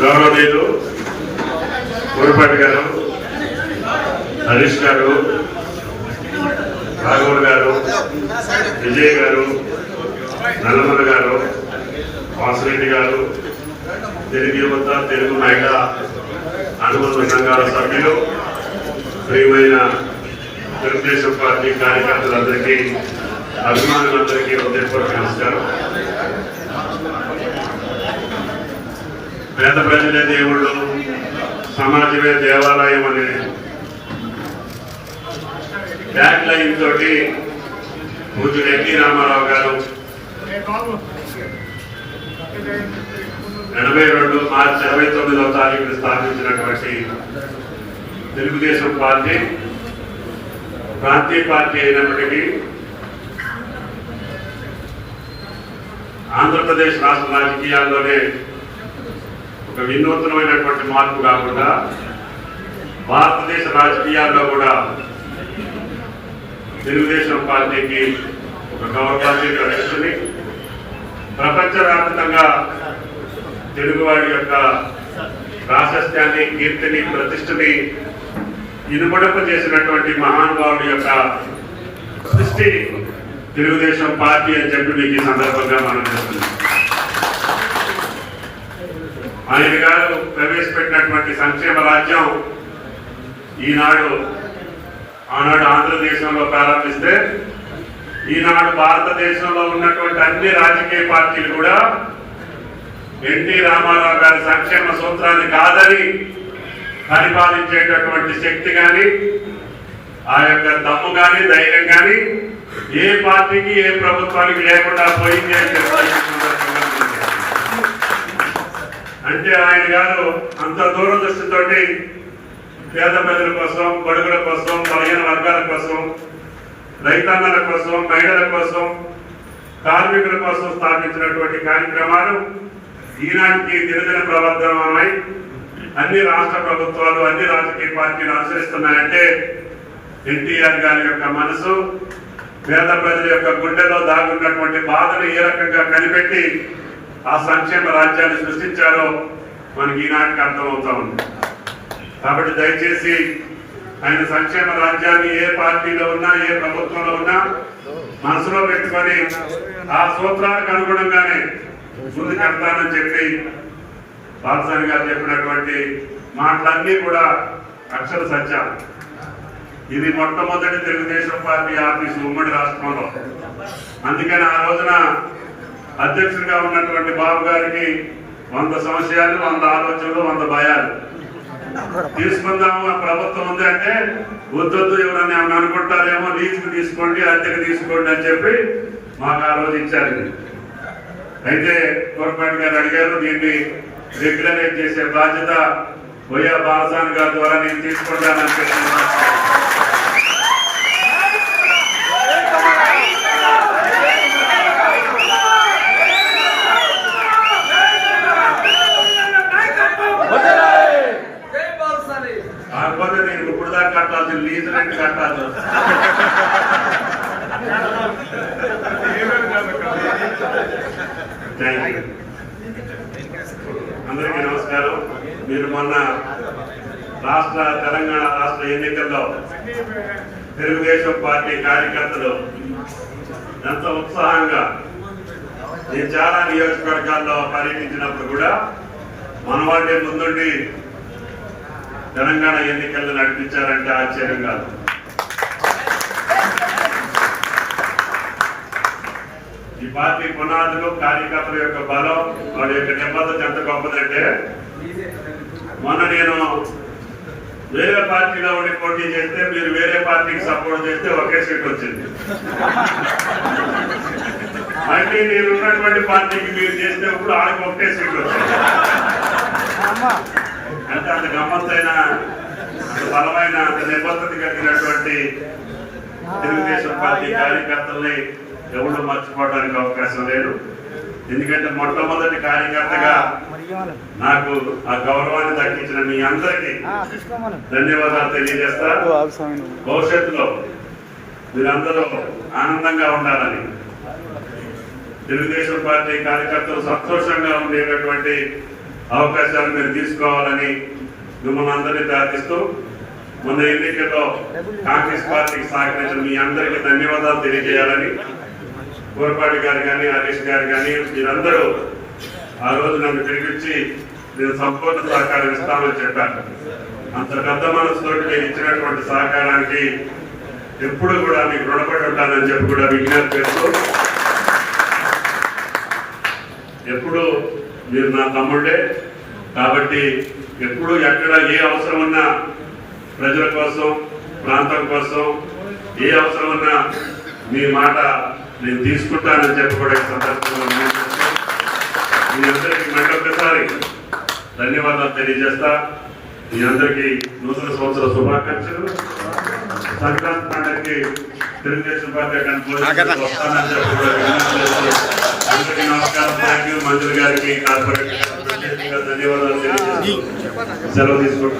గౌరవనీయులు గురుపాటి గారు హరీష్ గారు రాఘవుడు గారు విజయ్ గారు నల్లమల గారు వాసిరెడ్డి గారు తెలుగు యువత తెలుగు మహిళా అనుబంధ సంఘాల సభ్యులు ప్రియమైన తెలుగుదేశం పార్టీ కార్యకర్తలందరికీ అభిమానులందరికీ ఉదయపూర్వక నమస్కారం. పేద ప్రజలే దేవుళ్ళు సమాజమే దేవాలయం అనే బ్యాక్ లైన్ తోటి పూజలు ఎన్టీ రామారావు గారు ఎనభై రెండు మార్చి ఇరవై తొమ్మిదవ తారీఖున స్థాపించినటువంటి తెలుగుదేశం పార్టీ ప్రాంతీయ పార్టీ అయినప్పటికీ ఆంధ్రప్రదేశ్ రాష్ట్ర రాజకీయాల్లోనే ఒక వినూత్నమైనటువంటి మార్పు కాకుండా భారతదేశ రాజకీయాల్లో కూడా తెలుగుదేశం పార్టీకి ఒక గౌరవాన్ని కలిగిస్తుంది ప్రపంచవ్యాప్తంగా తెలుగువాడి యొక్క ప్రాశస్త్యాన్ని కీర్తిని ప్రతిష్టని ఇనుమడప చేసినటువంటి మహానుభావుడి యొక్క సృష్టి తెలుగుదేశం పార్టీ అని చెప్పి మీకు ఈ సందర్భంగా మనం చేస్తున్నాం ఆయన గారు ప్రవేశపెట్టినటువంటి సంక్షేమ రాజ్యం ఈనాడు ఆనాడు ఆంధ్రదేశంలో ప్రారంభిస్తే ఈనాడు భారతదేశంలో ఉన్నటువంటి అన్ని రాజకీయ పార్టీలు కూడా ఎన్టీ రామారావు గారి సంక్షేమ సూత్రాన్ని కాదని పరిపాలించేటటువంటి శక్తి కానీ ఆ యొక్క దమ్ము కానీ ధైర్యం కానీ ఏ పార్టీకి ఏ ప్రభుత్వానికి లేకుండా పోయింది అని అంటే ఆయన గారు అంత దూరదృష్టితోటి పేద ప్రజల కోసం బడుగుల కోసం బలహీన వర్గాల కోసం రైతాంగాల కోసం మహిళల కోసం కార్మికుల కోసం స్థాపించినటువంటి కార్యక్రమాలు ఈనాటికి దినదిన ప్రవర్ధనమై అన్ని రాష్ట్ర ప్రభుత్వాలు అన్ని రాజకీయ పార్టీలు అనుసరిస్తున్నాయంటే ఎన్టీఆర్ గారి యొక్క మనసు పేద ప్రజల యొక్క గుండెలో దాగున్నటువంటి బాధను ఏ రకంగా కనిపెట్టి ఆ సంక్షేమ రాజ్యాన్ని సృష్టించారో మనకి ఈనాటికి అర్థమవుతా ఉంది. కాబట్టి దయచేసి ఆయన సంక్షేమ రాజ్యాన్ని ఏ పార్టీలో ఉన్నా ఏ ప్రభుత్వంలో ఉన్నా మనసులో పెట్టుకొని ఆ సూత్రాలకు అనుగుణంగానే ముందుకెళ్తానని చెప్పి బాలసాని గారు చెప్పినటువంటి మాటలన్నీ కూడా అక్షర సత్యం. ఇది మొట్టమొదటి తెలుగుదేశం పార్టీ ఆఫీసు ఉమ్మడి రాష్ట్రంలో. అందుకని ఆ రోజున అధ్యక్షుడిగా ఉన్నటువంటి బాబు గారికి వంద సంశయాలు వంద ఆలోచనలు వంద భయాలు. తీసుకుందాము ఆ ప్రభుత్వం ఉంది అంటే వద్దొద్దు ఎవరన్నా ఏమైనా అనుకుంటారేమో లీజుకు తీసుకోండి అద్దెకు తీసుకోండి అని చెప్పి మాకు ఆ రోజు ఇచ్చారు. అయితే గవర్నమెంట్ గారు అడిగారు దీన్ని రెగ్యులరైజ్ చేసే బాధ్యత వైఆ బాలసాని గారి ద్వారా నేను తీసుకుంటానని చెప్పి జై బాలసాని కాకపోతే నేను ఇప్పుడు దాకా కట్టాల్సిన లీజు రెండు కట్టాల్సి అందరికీ నమస్కారం. మీరు మొన్న రాష్ట్ర తెలంగాణ రాష్ట్ర ఎన్నికల్లో తెలుగుదేశం పార్టీ కార్యకర్తలు ఎంత ఉత్సాహంగా నేను చాలా నియోజకవర్గాల్లో పర్యటించినప్పుడు కూడా మన వాళ్ళే ముందుండి తెలంగాణ ఎన్నికల్లో నడిపించారంటే ఆశ్చర్యం కాదు. ఈ పార్టీ పునాదులు కార్యకర్తల యొక్క బలం వాడి యొక్క నిబద్ధత ఎంత గొప్పదంటే మొన్న నేను వేరే పార్టీలో ఉండి పోటీ చేస్తే మీరు వేరే పార్టీకి సపోర్ట్ చేస్తే ఒకే సీట్ వచ్చింది. అంటే నేను ఉన్నటువంటి పార్టీకి మీరు చేస్తే ఇప్పుడు ఆడికి ఒకే సీట్ వచ్చింది. అంటే అంత గమ్మత్తైన అంత బలమైన అంత నిబద్ధత కలిగినటువంటి తెలుగుదేశం పార్టీ కార్యకర్తల్ని ఎవరు మర్చిపోవడానికి అవకాశం లేదు. ఎందుకంటే మొట్టమొదటి కార్యకర్తగా నాకు ఆ గౌరవాన్ని దక్కించిన మీ అందరికీ ధన్యవాదాలు తెలియజేస్తా. భవిష్యత్తులో మీరందరూ ఆనందంగా ఉండాలని తెలుగుదేశం పార్టీ కార్యకర్తలు సంతోషంగా ఉండేటటువంటి అవకాశాలు మీరు తీసుకోవాలని మిమ్మల్ని అందరినీ ప్రార్థిస్తూ మొన్న ఎన్నికల్లో కాంగ్రెస్ పార్టీకి సహకరించిన మీ అందరికీ ధన్యవాదాలు తెలియజేయాలని కోరపాటి గారు కానీ హరీష్ గారు కానీ మీరందరూ ఆ రోజు నన్ను పిలిపించి నేను సంపూర్ణ సహకారం ఇస్తామని చెప్పాను అంత పెద్ద మనసుతోటి నేను ఇచ్చినటువంటి సహకారానికి ఎప్పుడు కూడా మీకు రుణపడి ఉంటానని చెప్పి కూడా విజ్ఞప్తి చేస్తూ ఎప్పుడు మీరు నా తమ్ముళ్ళే? కాబట్టి ఎప్పుడు ఎక్కడ ఏ అవసరం ఉన్నా ప్రజల కోసం ప్రాంతం కోసం ఏ అవసరం ఉన్నా మీ మాట నేను తీసుకుంటానని చెప్పి కూడా ఈ సందర్భంగా మీ అందరికీ మళ్ళీ ఒకసారి ధన్యవాదాలు తెలియజేస్తా. మీ అందరికీ నూతన సంవత్సర శుభాకాంక్షలు. సంక్రాంతి పండుగకి తెలుగుదేశం పార్టీ కనుక అందరికీ నమస్కారం. థ్యాంక్ యూ మంత్రి గారికి ధన్యవాదాలు తెలియజేస్తూ సెలవు తీసుకుంటున్నాను